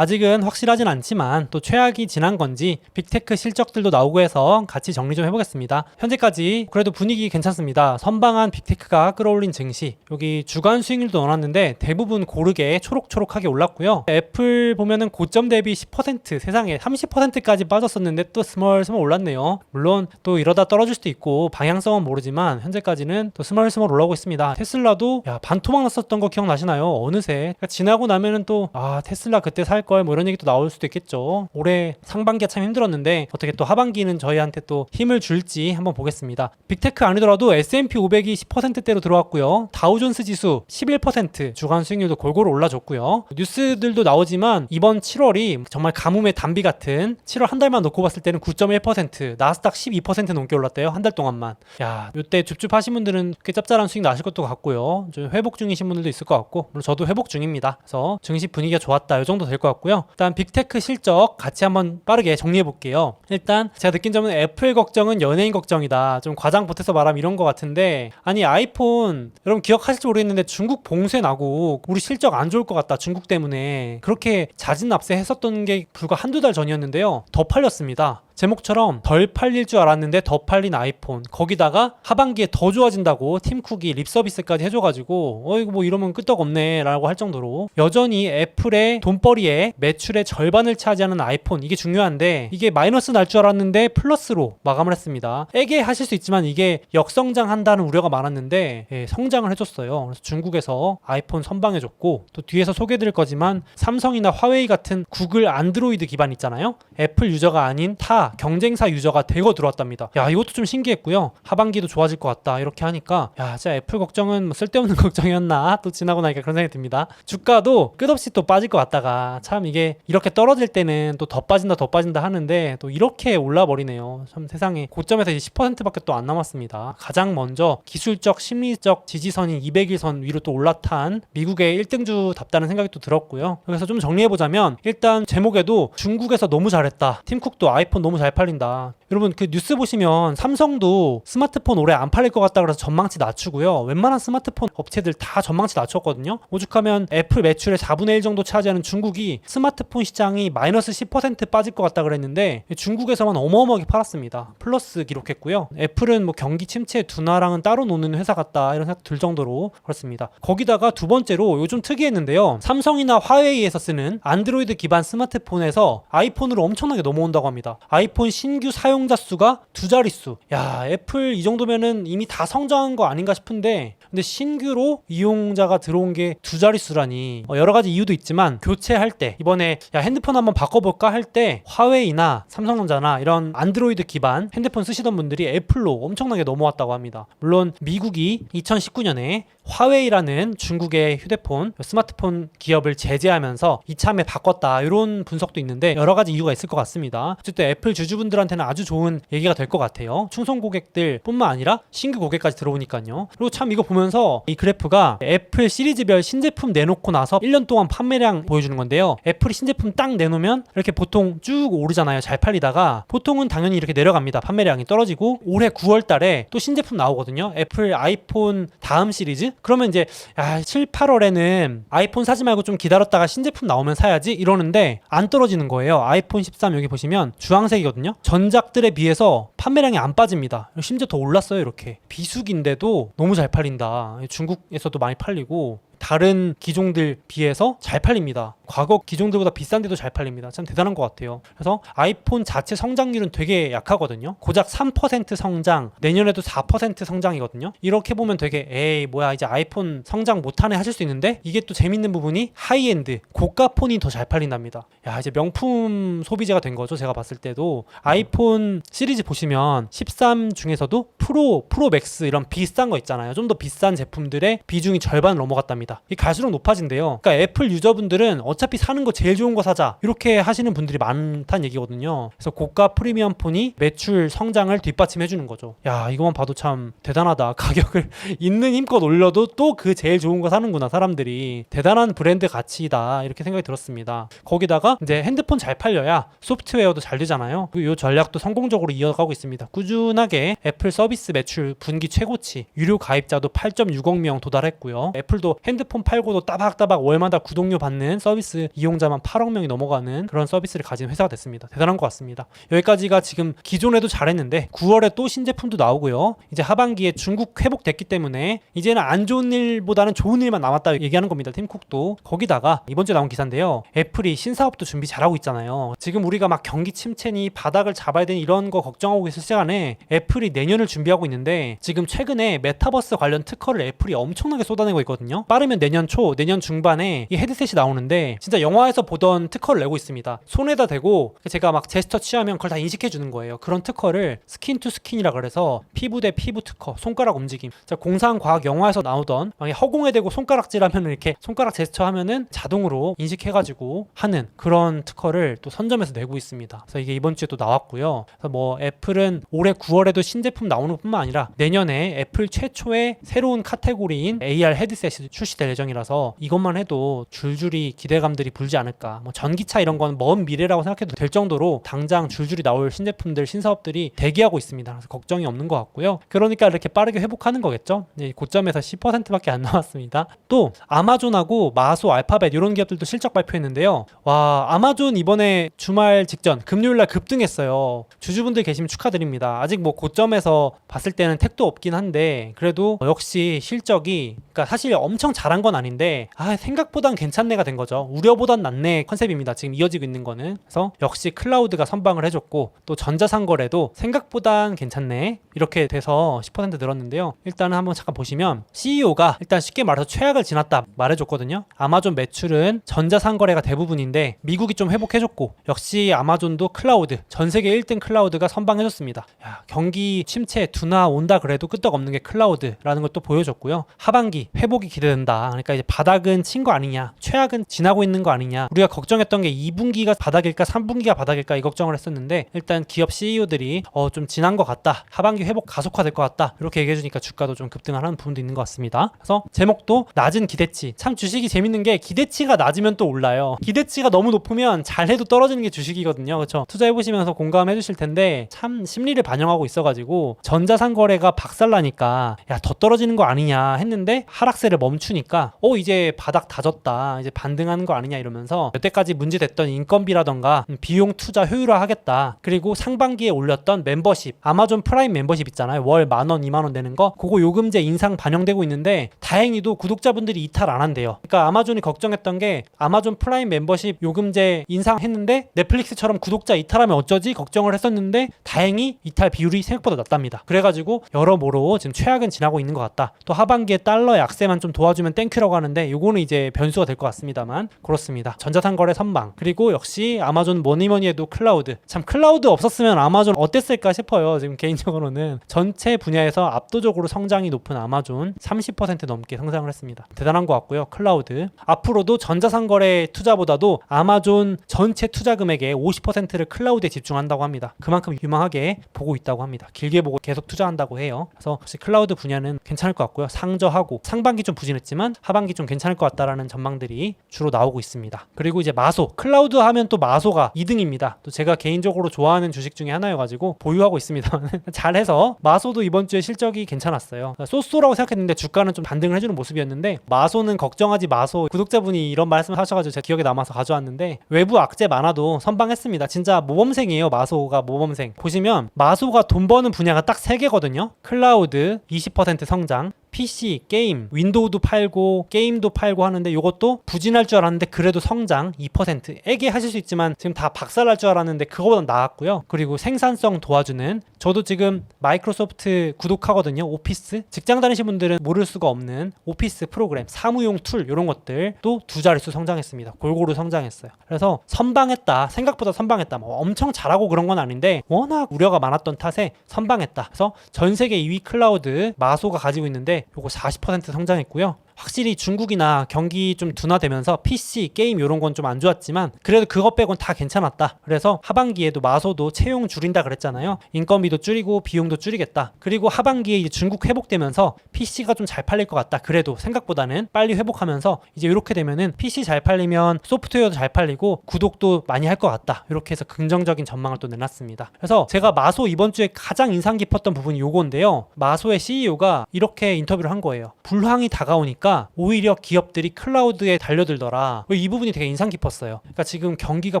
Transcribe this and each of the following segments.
아직은 확실하진 않지만 또 최악이 지난 건지 빅테크 실적들도 나오고 해서 같이 정리 좀 해보겠습니다. 현재까지 그래도 분위기 괜찮습니다. 선방한 빅테크가 끌어올린 증시 여기 주간 수익률도 넣어놨는데 대부분 고르게 초록초록하게 올랐고요. 애플 보면은 고점 대비 10% 세상에 30%까지 빠졌었는데 또 스멀스멀 올랐네요. 물론 또 이러다 떨어질 수도 있고 방향성은 모르지만 현재까지는 또 스멀스멀 올라오고 있습니다. 테슬라도 야 반토막 났었던 거 기억나시나요? 어느새 그러니까 지나고 나면은 또 아 테슬라 그때 살걸 뭐 이런 얘기 또 나올 수도 있겠죠. 올해 상반기가 참 힘들었는데 어떻게 또 하반기는 저희한테 또 힘을 줄지 한번 보겠습니다. 빅테크 아니더라도 S&P 500이 10%대로 들어왔고요. 다우존스 지수 11% 주간 수익률도 골고루 올라줬고요. 뉴스들도 나오지만 이번 7월이 정말 가뭄의 단비 같은 7월 한 달만 놓고 봤을 때는 9.1% 나스닥 12% 넘게 올랐대요. 한 달 동안만. 야, 이때 줍줍하신 분들은 꽤 짭짤한 수익 나실 것도 같고요. 좀 회복 중이신 분들도 있을 것 같고 물론 저도 회복 중입니다. 그래서 증시 분위기가 좋았다. 이 정도 될 것 같고 요. 일단 빅테크 실적 같이 한번 빠르게 정리해 볼게요. 일단 제가 느낀 점은 애플 걱정은 연예인 걱정이다. 좀 과장 보태서 말하면 이런 것 같은데 아니 아이폰 여러분 기억하실지 모르겠는데 중국 봉쇄 나고 우리 실적 안 좋을 것 같다. 중국 때문에 그렇게 자진 납세했었던 게 불과 한두 달 전이었는데요. 더 팔렸습니다. 제목처럼 덜 팔릴 줄 알았는데 더 팔린 아이폰. 거기다가 하반기에 더 좋아진다고 팀쿡이 립서비스까지 해줘가지고 어이구 뭐 이러면 끄떡없네 라고 할 정도로. 여전히 애플의 돈벌이에 매출의 절반을 차지하는 아이폰. 이게 중요한데 이게 마이너스 날 줄 알았는데 플러스로 마감을 했습니다. 애게 하실 수 있지만 이게 역성장한다는 우려가 많았는데 예, 성장을 해줬어요. 그래서 중국에서 아이폰 선방해줬고 또 뒤에서 소개해드릴 거지만 삼성이나 화웨이 같은 구글 안드로이드 기반 있잖아요? 애플 유저가 아닌 타 경쟁사 유저가 대거 들어왔답니다. 야 이것도 좀 신기했고요. 하반기도 좋아질 것 같다 이렇게 하니까 야 진짜 애플 걱정은 뭐 쓸데없는 걱정이었나 또 지나고 나니까 그런 생각이 듭니다. 주가도 끝없이 또 빠질 것 같다가 참 이게 이렇게 떨어질 때는 또 더 빠진다 더 빠진다 하는데 또 이렇게 올라 버리네요. 참 세상에 고점에서 이제 10%밖에 또 안 남았습니다. 가장 먼저 기술적 심리적 지지선인 200일 선 위로 또 올라탄 미국의 1등주 답다는 생각이 또 들었고요. 그래서 좀 정리해 보자면 일단 제목에도 중국에서 너무 잘했다. 팀 쿡도 아이폰 너무 잘 팔린다. 여러분 그 뉴스 보시면 삼성도 스마트폰 올해 안 팔릴 것 같다 그래서 전망치 낮추고요. 웬만한 스마트폰 업체들 다 전망치 낮췄거든요. 오죽하면 애플 매출의 4분의 1 정도 차지하는 중국이 스마트폰 시장이 마이너스 10% 빠질 것 같다 그랬는데 중국에서만 어마어마하게 팔았습니다. 플러스 기록했고요. 애플은 뭐 경기 침체 둔화랑은 따로 노는 회사 같다 이런 생각 들 정도로 그렇습니다. 거기다가 두 번째로 요즘 특이했는데요. 삼성이나 화웨이에서 쓰는 안드로이드 기반 스마트폰에서 아이폰으로 엄청나게 넘어온다고 합니다. 폰 신규 사용자 수가 두 자릿수. 야, 애플 이 정도면은 이미 다 성장한 거 아닌가 싶은데, 근데 신규로 이용자가 들어온 게 두 자릿수라니. 어, 여러 가지 이유도 있지만, 교체할 때, 이번에 야, 핸드폰 한번 바꿔볼까 할 때, 화웨이나 삼성전자나 이런 안드로이드 기반 핸드폰 쓰시던 분들이 애플로 엄청나게 넘어왔다고 합니다. 물론 미국이 2019년에 화웨이라는 중국의 휴대폰, 스마트폰 기업을 제재하면서 이참에 바꿨다. 이런 분석도 있는데 여러 가지 이유가 있을 것 같습니다. 어쨌든 애플 주주분들한테는 아주 좋은 얘기가 될 것 같아요. 충성 고객들 뿐만 아니라 신규 고객까지 들어오니까요. 그리고 참 이거 보면서 이 그래프가 애플 시리즈별 신제품 내놓고 나서 1년 동안 판매량 보여주는 건데요. 애플이 신제품 딱 내놓으면 이렇게 보통 쭉 오르잖아요. 잘 팔리다가 보통은 당연히 이렇게 내려갑니다. 판매량이 떨어지고 올해 9월 달에 또 신제품 나오거든요. 애플 아이폰 다음 시리즈 그러면 이제 야, 7, 8월에는 아이폰 사지 말고 좀 기다렸다가 신제품 나오면 사야지 이러는데 안 떨어지는 거예요. 아이폰 13 여기 보시면 주황색이거든요. 전작들에 비해서 판매량이 안 빠집니다. 심지어 더 올랐어요, 이렇게. 비수기인데도 너무 잘 팔린다. 중국에서도 많이 팔리고 다른 기종들 비해서 잘 팔립니다. 과거 기종들보다 비싼데도 잘 팔립니다. 참 대단한 것 같아요. 그래서 아이폰 자체 성장률은 되게 약하거든요. 고작 3% 성장, 내년에도 4% 성장이거든요. 이렇게 보면 되게 에이 뭐야 이제 아이폰 성장 못하네 하실 수 있는데 이게 또 재밌는 부분이 하이엔드 고가 폰이 더 잘 팔린답니다. 야 이제 명품 소비재가 된 거죠. 제가 봤을 때도 아이폰 시리즈 보시면 13 중에서도 프로, 프로 맥스 이런 비싼 거 있잖아요. 좀 더 비싼 제품들의 비중이 절반 넘어갔답니다. 이 갈수록 높아진대요. 그러니까 애플 유저분들은 어차피 사는 거 제일 좋은 거 사자 이렇게 하시는 분들이 많다는 얘기거든요. 그래서 고가 프리미엄 폰이 매출 성장을 뒷받침해 주는 거죠. 야 이거만 봐도 참 대단하다. 가격을 있는 힘껏 올려도 또 그 제일 좋은 거 사는구나 사람들이 대단한 브랜드 가치다 이렇게 생각이 들었습니다. 거기다가 이제 핸드폰 잘 팔려야 소프트웨어도 잘 되잖아요. 이 전략도 성공적으로 이어가고 있습니다. 꾸준하게 애플 서비스 매출 분기 최고치 유료 가입자도 8.6억 명 도달했고요. 애플도 핸드 핸드폰 팔고도 따박따박 월마다 구독료 받는 서비스 이용자만 8억 명이 넘어가는 그런 서비스를 가진 회사가 됐습니다. 대단한 것 같습니다. 여기까지가 지금 기존에도 잘했는데 9월에 또 신제품도 나오고요. 이제 하반기에 중국 회복됐기 때문에 이제는 안 좋은 일보다는 좋은 일만 남았다 얘기하는 겁니다. 팀쿡도 거기다가 이번 주에 나온 기사인데요. 애플이 신사업도 준비 잘하고 있잖아요. 지금 우리가 막 경기 침체니 바닥을 잡아야 되니 이런 거 걱정하고 있을 시간에 애플이 내년을 준비하고 있는데 지금 최근에 메타버스 관련 특허를 애플이 엄청나게 쏟아내고 있거든요. 빠 르면 내년 초, 내년 중반에 이 헤드셋이 나오는데 진짜 영화에서 보던 특허를 내고 있습니다. 손에다 대고 제가 막 제스처 취하면 그걸 다 인식해 주는 거예요. 그런 특허를 스킨 투 스킨이라 그래서 피부 대 피부 특허, 손가락 움직임. 자, 공상 과학 영화에서 나오던 만약에 허공에 대고 손가락질하면 이렇게 손가락 제스처 하면은 자동으로 인식해 가지고 하는 그런 특허를 또 선점해서 내고 있습니다. 그래서 이게 이번 주에 또 나왔고요. 그래서 뭐 애플은 올해 9월에도 신제품 나오는 뿐만 아니라 내년에 애플 최초의 새로운 카테고리인 AR 헤드셋이 출시 될 예정이라서 이것만 해도 줄줄이 기대감들이 불지 않을까. 뭐 전기차 이런 건 먼 미래라고 생각해도 될 정도로 당장 줄줄이 나올 신제품들, 신사업들이 대기하고 있습니다. 그래서 걱정이 없는 것 같고요. 그러니까 이렇게 빠르게 회복하는 거겠죠. 네, 고점에서 10%밖에 안 나왔습니다. 또 아마존하고 마소, 알파벳 이런 기업들도 실적 발표했는데요. 와, 아마존 이번에 주말 직전 금요일 날 급등했어요. 주주분들 계시면 축하드립니다. 아직 뭐 고점에서 봤을 때는 택도 없긴 한데 그래도 역시 실적이 그러니까 사실 엄청 잘한 건 아닌데 아, 생각보단 괜찮네가 된 거죠. 우려보단 낫네 컨셉입니다. 지금 이어지고 있는 거는. 그래서 역시 클라우드가 선방을 해줬고 또 전자상거래도 생각보단 괜찮네 이렇게 돼서 10% 늘었는데요. 일단은 한번 잠깐 보시면 CEO가 일단 쉽게 말해서 최악을 지났다 말해줬거든요. 아마존 매출은 전자상거래가 대부분인데 미국이 좀 회복해줬고 역시 아마존도 클라우드 전 세계 1등 클라우드가 선방해줬습니다. 야, 경기 침체 둔화 온다 그래도 끄떡없는 게 클라우드라는 것도 보여줬고요. 하반기 회복이 기대된다. 그러니까 이제 바닥은 친 거 아니냐, 최악은 지나고 있는 거 아니냐. 우리가 걱정했던 게 2분기가 바닥일까, 3분기가 바닥일까 이 걱정을 했었는데 일단 기업 CEO들이 어, 좀 지난 것 같다. 하반기 회복 가속화될 것 같다. 이렇게 얘기해주니까 주가도 좀 급등하는 부분도 있는 것 같습니다. 그래서 제목도 낮은 기대치. 참 주식이 재밌는 게 기대치가 낮으면 또 올라요. 기대치가 너무 높으면 잘해도 떨어지는 게 주식이거든요. 그렇죠? 투자해 보시면서 공감해 주실 텐데 참 심리를 반영하고 있어가지고 전자상 거래가 박살나니까 야 더 떨어지는 거 아니냐 했는데 하락세를 멈추니 까 어 이제 바닥 다졌다. 이제 반등하는 거 아니냐 이러면서 여태까지 문제됐던 인건비라던가 비용 투자 효율화 하겠다. 그리고 상반기에 올렸던 멤버십 아마존 프라임 멤버십 있잖아요. 월 만 원, 이만 원 내는 거. 그거 요금제 인상 반영되고 있는데 다행히도 구독자분들이 이탈 안 한대요. 그러니까 아마존이 걱정했던 게 아마존 프라임 멤버십 요금제 인상했는데 넷플릭스처럼 구독자 이탈하면 어쩌지? 걱정을 했었는데 다행히 이탈 비율이 생각보다 낮답니다. 그래가지고 여러모로 지금 최악은 지나고 있는 것 같다. 또 하반기에 달러 약세만 좀 도와주면 땡큐라고 하는데 요거는 이제 변수가 될 것 같습니다만 그렇습니다. 전자상 거래 선방 그리고 역시 아마존 뭐니뭐니 해도 클라우드. 참 클라우드 없었으면 아마존 어땠을까 싶어요 지금 개인적으로는. 전체 분야에서 압도적으로 성장이 높은 아마존 30% 넘게 성장을 했습니다. 대단한 것 같고요 클라우드. 앞으로도 전자상 거래 투자보다도 아마존 전체 투자 금액의 50%를 클라우드에 집중한다고 합니다. 그만큼 유망하게 보고 있다고 합니다. 길게 보고 계속 투자한다고 해요. 그래서 혹시 클라우드 분야는 괜찮을 것 같고요. 상저하고 상반기 좀 부진했지만 하반기 좀 괜찮을 것 같다라는 전망들이 주로 나오고 있습니다. 그리고 이제 마소 클라우드 하면 또 마소가 2등입니다. 또 제가 개인적으로 좋아하는 주식 중에 하나여가지고 보유하고 있습니다. 잘해서 마소도 이번 주에 실적이 괜찮았어요. 소소라고 생각했는데 주가는 좀 반등을 해주는 모습이었는데 마소는 걱정하지 마소 구독자분이 이런 말씀을 하셔가지고 제 기억에 남아서 가져왔는데 외부 악재 많아도 선방했습니다. 진짜 모범생이에요 마소가 모범생. 보시면 마소가 돈 버는 분야가 딱 세 개거든요. 클라우드 20% 성장 PC, 게임, 윈도우도 팔고 게임도 팔고 하는데 이것도 부진할 줄 알았는데 그래도 성장 2% 애게 하실 수 있지만 지금 다 박살날 줄 알았는데 그거보다 나았고요. 그리고 생산성 도와주는 저도 지금 마이크로소프트 구독하거든요. 오피스 직장 다니신 분들은 모를 수가 없는 오피스 프로그램, 사무용 툴 이런 것들도 두 자릿수 성장했습니다. 골고루 성장했어요. 그래서 선방했다. 생각보다 선방했다. 뭐 엄청 잘하고 그런 건 아닌데 워낙 우려가 많았던 탓에 선방했다. 그래서 전 세계 2위 클라우드 마소가 가지고 있는데 요거 40% 성장했고요. 확실히 중국이나 경기 좀 둔화되면서 PC, 게임 이런 건 좀 안 좋았지만 그래도 그것 빼곤 다 괜찮았다. 그래서 하반기에도 마소도 채용 줄인다 그랬잖아요. 인건비도 줄이고 비용도 줄이겠다. 그리고 하반기에 이제 중국 회복되면서 PC가 좀 잘 팔릴 것 같다. 그래도 생각보다는 빨리 회복하면서 이제 이렇게 되면은 PC 잘 팔리면 소프트웨어도 잘 팔리고 구독도 많이 할 것 같다. 이렇게 해서 긍정적인 전망을 또 내놨습니다. 그래서 제가 마소 이번 주에 가장 인상 깊었던 부분이 요건데요. 마소의 CEO가 이렇게 인터뷰를 한 거예요. 불황이 다가오니까 보니까 오히려 기업들이 클라우드에 달려들더라. 이 부분이 되게 인상 깊었어요. 그러니까 지금 경기가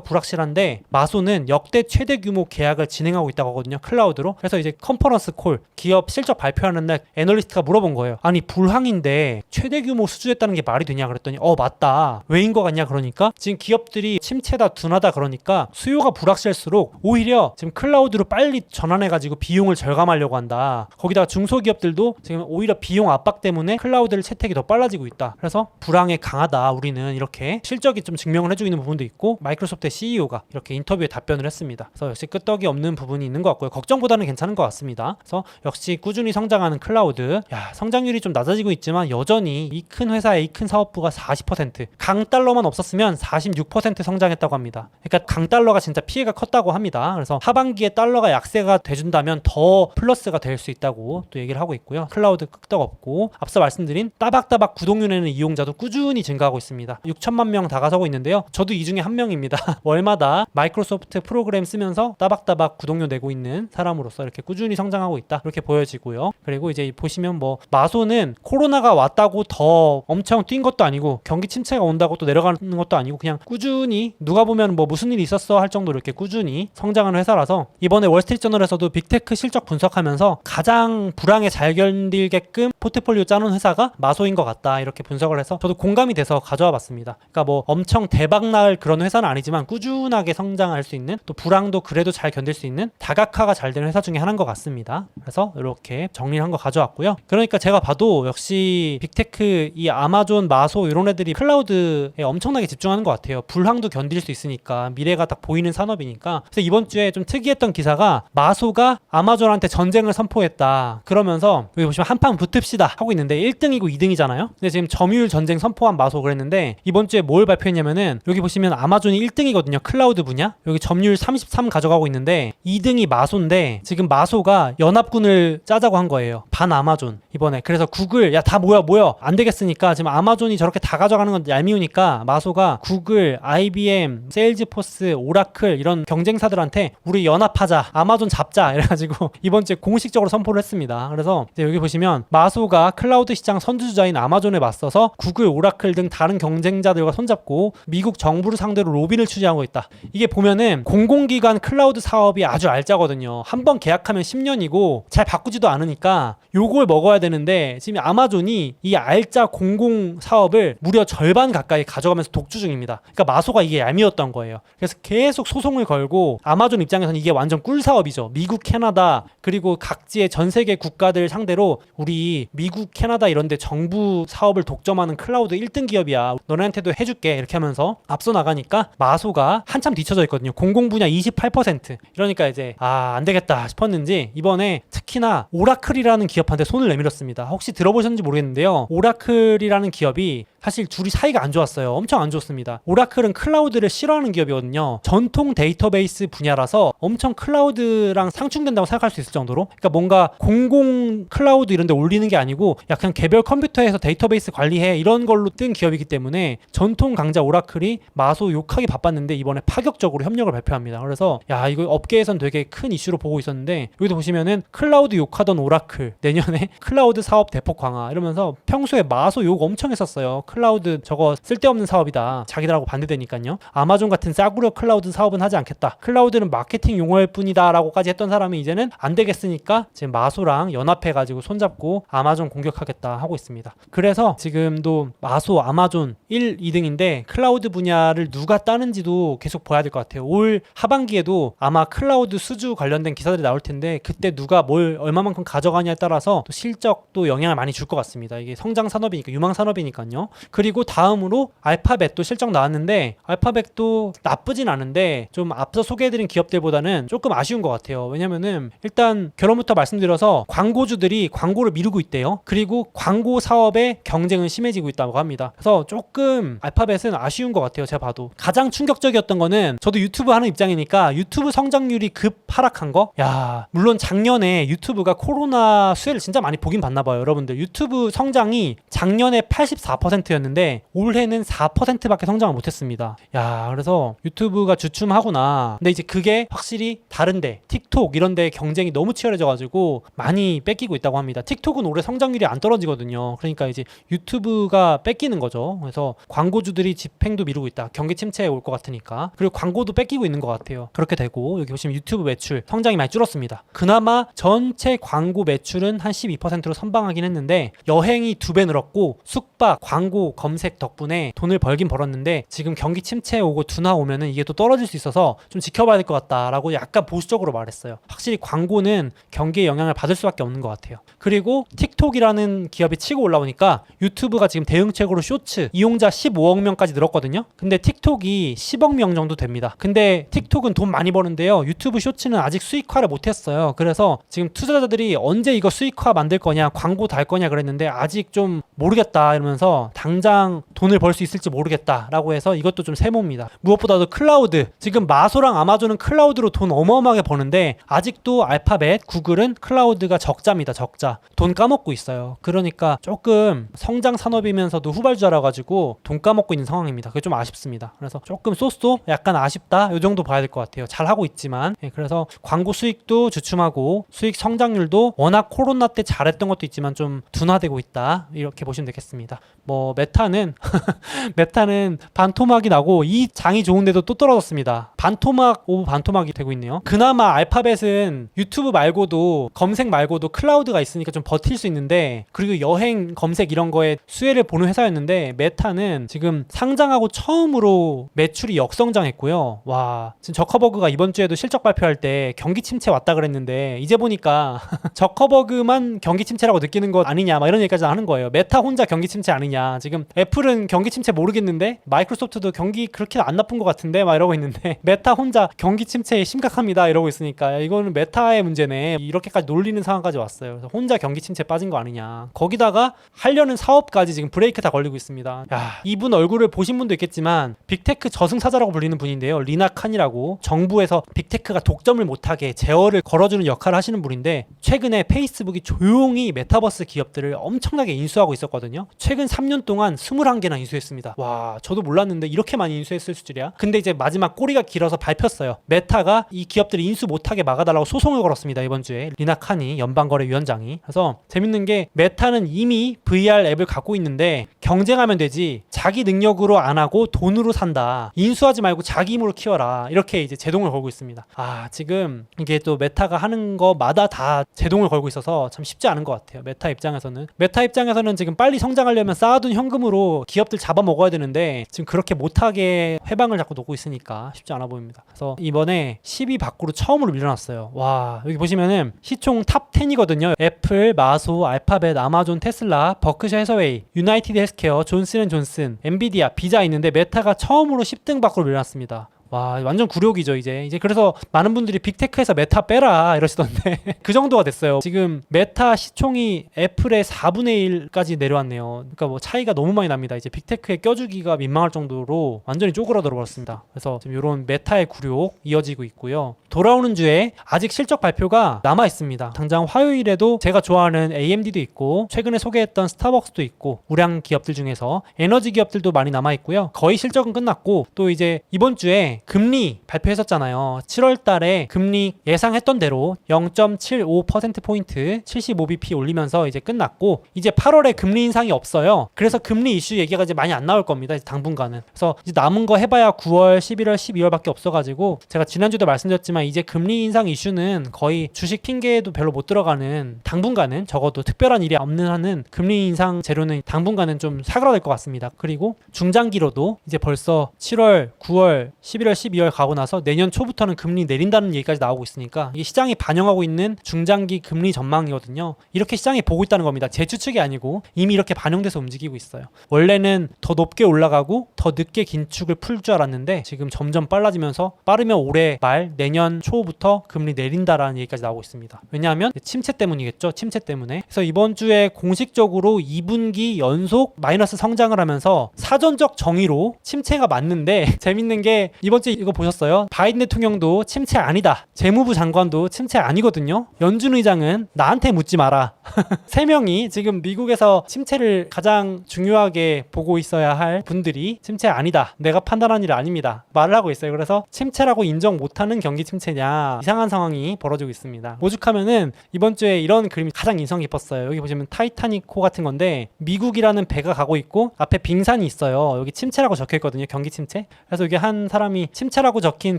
불확실한데 마소는 역대 최대 규모 계약을 진행하고 있다고 하거든요. 클라우드로. 그래서 이제 컨퍼런스 콜 기업 실적 발표하는 날 애널리스트가 물어본 거예요. 아니 불황인데 최대 규모 수주했다는 게 말이 되냐 그랬더니 어 맞다. 왜인 것 같냐 그러니까 지금 기업들이 침체다 둔하다 그러니까 수요가 불확실할수록 오히려 지금 클라우드로 빨리 전환해 가지고 비용을 절감하려고 한다. 거기다가 중소기업들도 지금 오히려 비용 압박 때문에 클라우드를 채택이 더 빨라 지고 있다. 그래서 불황에 강하다. 우리는 이렇게 실적이 좀 증명을 해주고 있는 부분도 있고 마이크로소프트의 CEO가 이렇게 인터뷰에 답변을 했습니다. 그래서 역시 끄떡이 없는 부분이 있는 것 같고요. 걱정보다는 괜찮은 것 같습니다. 그래서 역시 꾸준히 성장하는 클라우드. 야 성장률이 좀 낮아지고 있지만 여전히 이 큰 회사의 이 큰 사업부가 40% 강달러만 없었으면 46% 성장했다고 합니다. 그러니까 강달러가 진짜 피해가 컸다고 합니다. 그래서 하반기에 달러가 약세가 돼준다면 더 플러스가 될 수 있다고 또 얘기를 하고 있고요. 클라우드 끄떡 없고 앞서 말씀드린 따박따박 구독료 내는 이용자도 꾸준히 증가하고 있습니다. 6천만 명 다가서고 있는데요. 저도 이 중에 한 명입니다. 월마다 마이크로소프트 프로그램 쓰면서 따박따박 구독료 내고 있는 사람으로서 이렇게 꾸준히 성장하고 있다. 이렇게 보여지고요. 그리고 이제 보시면 뭐 마소는 코로나가 왔다고 더 엄청 뛴 것도 아니고 경기 침체가 온다고 또 내려가는 것도 아니고 그냥 꾸준히 누가 보면 뭐 무슨 일이 있었어 할 정도로 이렇게 꾸준히 성장하는 회사라서 이번에 월스트리트저널에서도 빅테크 실적 분석하면서 가장 불황에 잘 견딜게끔 포트폴리오 짜놓은 회사가 마소인 것 같다 이렇게 분석을 해서 저도 공감이 돼서 가져와 봤습니다. 그러니까 뭐 엄청 대박 날 그런 회사는 아니지만 꾸준하게 성장할 수 있는 또 불황도 그래도 잘 견딜 수 있는 다각화가 잘 되는 회사 중에 하나인 것 같습니다. 그래서 이렇게 정리를 한 거 가져왔고요. 그러니까 제가 봐도 역시 빅테크 이 아마존, 마소 이런 애들이 클라우드에 엄청나게 집중하는 것 같아요. 불황도 견딜 수 있으니까 미래가 딱 보이는 산업이니까. 그래서 이번 주에 좀 특이했던 기사가 마소가 아마존한테 전쟁을 선포했다. 그러면서 여기 보시면 한판 붙읍시 다 하고 있는데 1등이고 2등이잖아요. 근데 지금 점유율 전쟁 선포한 마소 그랬는데 이번 주에 뭘 발표했냐면은 여기 보시면 아마존이 1등이거든요. 클라우드 분야. 여기 점유율 33 가져가고 있는데 2등이 마소인데 지금 마소가 연합군을 짜자고 한 거예요. 반 아마존 이번에. 그래서 구글 야다 모여 모여 안 되겠으니까 지금 아마존이 저렇게 다 가져가는 건 얄미우니까 마소가 구글, IBM, 세일즈포스, 오라클 이런 경쟁사들한테 우리 연합하자 아마존 잡자 이래 가지고 이번 주에 공식적으로 선포를 했습니다. 그래서 여기 보시면 마소 가 클라우드 시장 선두주자인 아마존에 맞서서 구글, 오라클 등 다른 경쟁자들과 손잡고 미국 정부를 상대로 로비를 추진하고 있다. 이게 보면은 공공기관 클라우드 사업이 아주 알짜거든요. 한 번 계약하면 10년이고 잘 바꾸지도 않으니까 요걸 먹어야 되는데 지금 아마존이 이 알짜 공공 사업을 무려 절반 가까이 가져가면서 독주 중입니다. 그러니까 마소가 이게 얄미웠던 거예요. 그래서 계속 소송을 걸고 아마존 입장에서는 이게 완전 꿀 사업이죠. 미국, 캐나다 그리고 각지의 전 세계 국가들 상대로 우리 미국, 캐나다 이런 데 정부 사업을 독점하는 클라우드 1등 기업이야. 너네한테도 해줄게 이렇게 하면서 앞서 나가니까 마소가 한참 뒤쳐져 있거든요. 공공 분야 28% 이러니까 이제 아 안 되겠다 싶었는지 이번에 특히나 오라클이라는 기업한테 손을 내밀었습니다. 혹시 들어보셨는지 모르겠는데요. 오라클이라는 기업이 사실 둘이 사이가 안 좋았어요. 엄청 안 좋습니다. 오라클은 클라우드를 싫어하는 기업이거든요. 전통 데이터베이스 분야라서 엄청 클라우드랑 상충된다고 생각할 수 있을 정도로. 그러니까 뭔가 공공 클라우드 이런 데 올리는 게 아니고 약간 개별 컴퓨터에서 데이터베이스 관리해 이런 걸로 뜬 기업이기 때문에 전통 강자 오라클이 마소 욕하기 바빴는데 이번에 파격적으로 협력을 발표합니다. 그래서 야, 이거 업계에선 되게 큰 이슈로 보고 있었는데 여기도 보시면은 클라우드 욕하던 오라클 내년에 클라우드 사업 대폭 강화 이러면서 평소에 마소 욕 엄청 했었어요. 클라우드 저거 쓸데없는 사업이다. 자기들하고 반대되니까요. 아마존 같은 싸구려 클라우드 사업은 하지 않겠다. 클라우드는 마케팅 용어일 뿐이다라고까지 했던 사람이 이제는 안 되겠으니까 지금 마소랑 연합해 가지고 손잡고 아마 존 공격하겠다 하고 있습니다. 그래서 지금도 마소, 아마존 1, 2등인데 클라우드 분야를 누가 따는지도 계속 봐야 될 것 같아요. 올 하반기에도 아마 클라우드 수주 관련된 기사들이 나올 텐데 그때 누가 뭘 얼마만큼 가져가냐에 따라서 또 실적도 영향을 많이 줄 것 같습니다. 이게 성장 산업이니까 유망 산업이니까요. 그리고 다음으로 알파벳도 실적 나왔는데 알파벳도 나쁘진 않은데 좀 앞서 소개해드린 기업들보다는 조금 아쉬운 것 같아요. 왜냐면은 일단 결론부터 말씀드려서 광고주들이 광고를 미루고 있대 요. 그리고 광고 사업의 경쟁은 심해지고 있다고 합니다. 그래서 조금 알파벳은 아쉬운 것 같아요. 제가 봐도 가장 충격적이었던 거는 저도 유튜브 하는 입장이니까 유튜브 성장률이 급 하락한 거. 야 물론 작년에 유튜브가 코로나 수혜를 진짜 많이 보긴 봤나 봐요. 여러분들 유튜브 성장이 작년에 84%였는데 올해는 4%밖에 성장을 못했습니다. 야 그래서 유튜브가 주춤하구나. 근데 이제 그게 확실히 다른데 틱톡 이런데 경쟁이 너무 치열해져가지고 많이 뺏기고 있다고 합니다. 틱톡은 올해 성 성장률이 안 떨어지거든요. 그러니까 이제 유튜브가 뺏기는 거죠. 그래서 광고주들이 집행도 미루고 있다. 경기 침체에 올 것 같으니까. 그리고 광고도 뺏기고 있는 것 같아요. 그렇게 되고 여기 보시면 유튜브 매출 성장이 많이 줄었습니다. 그나마 전체 광고 매출은 한 12%로 선방하긴 했는데 여행이 두 배 늘었고 숙박, 광고, 검색 덕분에 돈을 벌긴 벌었는데 지금 경기 침체에 오고 둔화 오면은 이게 또 떨어질 수 있어서 좀 지켜봐야 될 것 같다라고 약간 보수적으로 말했어요. 확실히 광고는 경기에 영향을 받을 수밖에 없는 것 같아요. 그리고 틱 톡이라는 기업이 치고 올라오니까 유튜브가 지금 대응책으로 쇼츠 이용자 15억 명까지 늘었거든요. 근데 틱톡이 10억 명 정도 됩니다. 근데 틱톡은 돈 많이 버는데요. 유튜브 쇼츠는 아직 수익화를 못했어요. 그래서 지금 투자자들이 언제 이거 수익화 만들 거냐, 광고 달 거냐 그랬는데 아직 좀 모르겠다 이러면서 당장 돈을 벌 수 있을지 모르겠다라고 해서 이것도 좀 세모입니다. 무엇보다도 클라우드 지금 마소랑 아마존은 클라우드로 돈 어마어마하게 버는데 아직도 알파벳, 구글은 클라우드가 적자입니다. 적자. 돈 까먹 고 있어요. 그러니까 조금 성장 산업이면서도 후발주자라 가지고 돈 까먹고 있는 상황입니다. 그게 좀 아쉽습니다. 그래서 조금 소스도 약간 아쉽다. 요 정도 봐야 될 것 같아요. 잘 하고 있지만 예, 그래서 광고 수익도 주춤하고 수익 성장률도 워낙 코로나 때 잘했던 것도 있지만 좀 둔화되고 있다. 이렇게 보시면 되겠습니다. 뭐 메타는 메타는 반토막이 나고 이 장이 좋은데도 또 떨어졌습니다. 반토막 오브 반토막이 되고 있네요. 그나마 알파벳은 유튜브 말고도 검색 말고도 클라우드가 있으니까 좀 버틸 수 있는데 그리고 여행 검색 이런 거에 수혜를 보는 회사였는데 메타는 지금 상장하고 처음으로 매출이 역성장했고요. 와 지금 저커버그가 이번 주에도 실적 발표할 때 경기 침체 왔다 그랬는데 이제 보니까 저커버그만 경기 침체라고 느끼는 것 아니냐 막 이런 얘기까지 하는 거예요. 메타 혼자 경기 침체 아니냐. 지금 애플은 경기 침체 모르겠는데 마이크로소프트도 경기 그렇게 안 나쁜 것 같은데 막 이러고 있는데 메타 혼자 경기 침체에 심각합니다 이러고 있으니까 이거는 메타의 문제네 이렇게까지 놀리는 상황까지 왔어요. 그래서 혼자 경기 침체 빠 진거 아니냐. 거기다가 하려는 사업까지 지금 브레이크 다 걸리고 있습니다. 야, 이분 얼굴을 보신 분도 있겠지만 빅테크 저승사자라고 불리는 분인데요. 리나 칸이라고 정부에서 빅테크가 독점을 못하게 제어를 걸어주는 역할을 하시는 분인데 최근에 페이스북이 조용히 메타버스 기업들을 엄청나게 인수하고 있었거든요. 최근 3년 동안 21개나 인수했습니다. 와, 저도 몰랐는데 이렇게 많이 인수했을 줄이야. 근데 이제 마지막 꼬리가 길어서 밟혔어요. 메타가 이 기업들을 인수 못하게 막아달라고 소송을 걸었습니다. 이번 주에 리나 칸이 연방거래위원장이. 그래서 재밌는 게 메타는 이미 VR 앱을 갖고 있는데 경쟁하면 되지 자기 능력으로 안 하고 돈으로 산다. 인수하지 말고 자기 힘으로 키워라. 이렇게 이제 제동을 걸고 있습니다. 아, 지금 이게 또 메타가 하는 거마다 다 제동을 걸고 있어서 참 쉽지 않은 것 같아요. 메타 입장에서는. 메타 입장에서는 지금 빨리 성장하려면 쌓아둔 현금으로 기업들 잡아먹어야 되는데 지금 그렇게 못하게 회방을 잡고 놓고 있으니까 쉽지 않아 보입니다. 그래서 이번에 10위 밖으로 처음으로 밀려났어요. 와, 여기 보시면은 시총 탑 10이거든요. 애플, 마소, 알파벳, 아마존, 테슬라, 버크셔 해서웨이, 유나이티드 헬스케어, 존슨앤존슨, 엔비디아, 비자 있는데 메타가 처음으로 10등 밖으로 밀려났습니다. 와 완전 굴욕이죠 이제. 이제 그래서 많은 분들이 빅테크에서 메타 빼라 이러시던데 그 정도가 됐어요. 지금 메타 시총이 애플의 4분의 1까지 내려왔네요. 그러니까 뭐 차이가 너무 많이 납니다. 이제 빅테크에 껴주기가 민망할 정도로 완전히 쪼그라들어 버렸습니다. 그래서 지금 이런 메타의 굴욕 이어지고 있고요. 돌아오는 주에 아직 실적 발표가 남아 있습니다. 당장 화요일에도 제가 좋아하는 AMD도 있고 최근에 소개했던 스타벅스도 있고 우량 기업들 중에서 에너지 기업들도 많이 남아 있고요. 거의 실적은 끝났고 또 이제 이번 주에 금리 발표했었잖아요. 7월 달에 금리 예상했던 대로 0.75%포인트 75bp 올리면서 이제 끝났고 이제 8월에 금리 인상이 없어요. 그래서 금리 이슈 얘기가 이제 많이 안 나올 겁니다. 당분간은. 그래서 이제 남은 거 해봐야 9월, 11월, 12월밖에 없어가지고 제가 지난주도 말씀드렸지만 이제 금리 인상 이슈는 거의 주식 핑계에도 별로 못 들어가는 당분간은 적어도 특별한 일이 없는 한은 금리 인상 재료는 당분간은 좀 사그라들 것 같습니다. 그리고 중장기로도 이제 벌써 7월, 9월, 11월, 12월 가고 나서 내년 초부터는 금리 내린다는 얘기까지 나오고 있으니까 이게 시장이 반영하고 있는 중장기 금리 전망이거든요. 이렇게 시장이 보고 있다는 겁니다. 제 추측이 아니고 이미 이렇게 반영돼서 움직이고 있어요. 원래는 더 높게 올라가고 더 늦게 긴축을 풀 줄 알았는데 지금 점점 빨라지면서 빠르면 올해 말 내년 초부터 금리 내린다라는 얘기까지 나오고 있습니다. 왜냐하면 침체 때문이겠죠. 침체 때문에. 그래서 이번 주에 공식적으로 2분기 연속 마이너스 성장을 하면서 사전적 정의로 침체가 맞는데 재밌는 게 이번 번째 이거 보셨어요? 바이든 대통령도 침체 아니다. 재무부 장관도 침체 아니거든요. 연준 의장은 나한테 묻지 마라. 세 명이 지금 미국에서 침체를 가장 중요하게 보고 있어야 할 분들이 침체 아니다. 내가 판단한 일 아닙니다. 말을 하고 있어요. 그래서 침체라고 인정 못하는 경기 침체냐 이상한 상황이 벌어지고 있습니다. 오죽하면은 이번 주에 이런 그림이 가장 인상 깊었어요. 여기 보시면 타이타닉호 같은 건데 미국이라는 배가 가고 있고 앞에 빙산이 있어요. 여기 침체라고 적혀 있거든요. 경기 침체. 그래서 여기 한 사람이 침체라고 적힌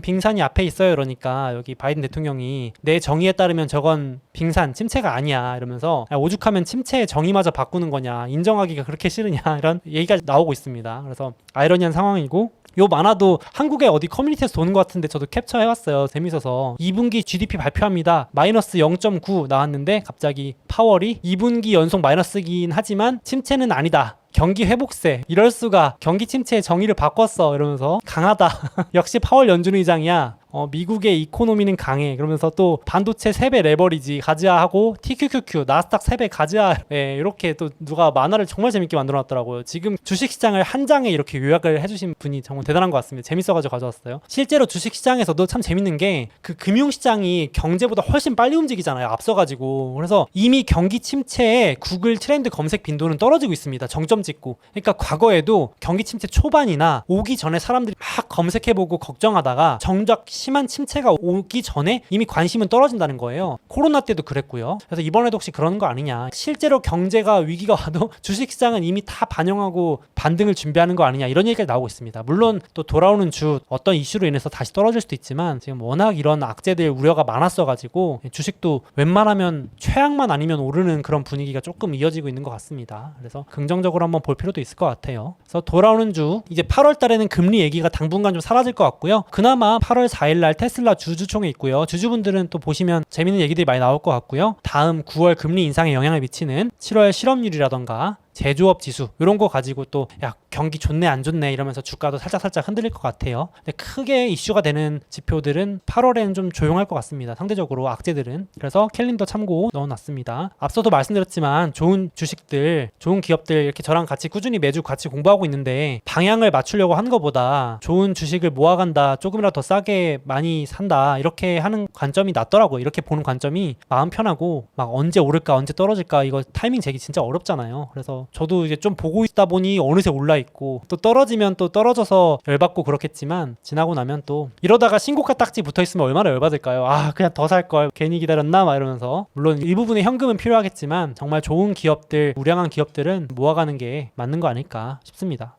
빙산이 앞에 있어요. 그러니까 여기 바이든 대통령이 내 정의에 따르면 저건 빙산 침체가 아니야 이러면서 야, 오죽하면 침체의 정의마저 바꾸는 거냐 인정하기가 그렇게 싫으냐 이런 얘기가 나오고 있습니다. 그래서 아이러니한 상황이고 요 만화도 한국의 어디 커뮤니티에서 도는 것 같은데 저도 캡처해왔어요. 재밌어서 2분기 GDP 발표합니다. 마이너스 0.9 나왔는데 갑자기 파월이 2분기 연속 마이너스긴 하지만 침체는 아니다. 경기 회복세 이럴 수가 경기 침체의 정의를 바꿨어 이러면서 강하다. 역시 파월 연준 의장이야 어, 미국의 이코노미는 강해. 그러면서 또 반도체 3배 레버리지 가즈아 하고 TQQQ 나스닥 3배 가즈아 예, 이렇게 또 누가 만화를 정말 재밌게 만들어 놨더라고요. 지금 주식시장을 한 장에 이렇게 요약을 해주신 분이 정말 대단한 것 같습니다. 재밌어가지고 가져왔어요. 실제로 주식시장에서도 참 재밌는 게 그 금융시장이 경제보다 훨씬 빨리 움직이잖아요 앞서가지고. 그래서 이미 경기 침체에 구글 트렌드 검색 빈도는 떨어지고 있습니다 정점 찍고. 그러니까 과거에도 경기 침체 초반이나 오기 전에 사람들이 막 검색해보고 걱정하다가 정작 심한 침체가 오기 전에 이미 관심은 떨어진다는 거예요. 코로나 때도 그랬고요. 그래서 이번에도 혹시 그런 거 아니냐. 실제로 경제가 위기가 와도 주식시장은 이미 다 반영하고 반등을 준비하는 거 아니냐. 이런 얘기가 나오고 있습니다. 물론 또 돌아오는 주 어떤 이슈로 인해서 다시 떨어질 수도 있지만 지금 워낙 이런 악재들 우려가 많았어가지고 주식도 웬만하면 최악만 아니면 오르는 그런 분위기가 조금 이어지고 있는 것 같습니다. 그래서 긍정적으로 한번 볼 필요도 있을 것 같아요. 그래서 돌아오는 주 이제 8월 달에는 금리 얘기가 당분간 좀 사라질 것 같고요. 그나마 8월 4일 날 테슬라 주주총회 있고요. 주주분들은 또 보시면 재밌는 얘기들이 많이 나올 것 같고요. 다음 9월 금리 인상에 영향을 미치는 7월 실업률이라던가 제조업 지수 이런 거 가지고 또 야 경기 좋네 안 좋네 이러면서 주가도 살짝 살짝 흔들릴 것 같아요. 근데 크게 이슈가 되는 지표들은 8월에는 좀 조용할 것 같습니다. 상대적으로 악재들은 그래서 캘린더 참고 넣어놨습니다. 앞서도 말씀드렸지만 좋은 주식들, 좋은 기업들 이렇게 저랑 같이 꾸준히 매주 같이 공부하고 있는데 방향을 맞추려고 하는 것보다 좋은 주식을 모아간다, 조금이라도 더 싸게 많이 산다 이렇게 하는 관점이 낫더라고요. 이렇게 보는 관점이 마음 편하고 막 언제 오를까 언제 떨어질까 이거 타이밍 재기 진짜 어렵잖아요. 그래서 저도 이제 좀 보고 있다 보니 어느새 올라 있고 또 떨어지면 또 떨어져서 열받고 그렇겠지만 지나고 나면 또 이러다가 신고가 딱지 붙어 있으면 얼마나 열받을까요? 아 그냥 더 살 걸 괜히 기다렸나 막 이러면서 물론 일부분의 현금은 필요하겠지만 정말 좋은 기업들 우량한 기업들은 모아가는 게 맞는 거 아닐까 싶습니다.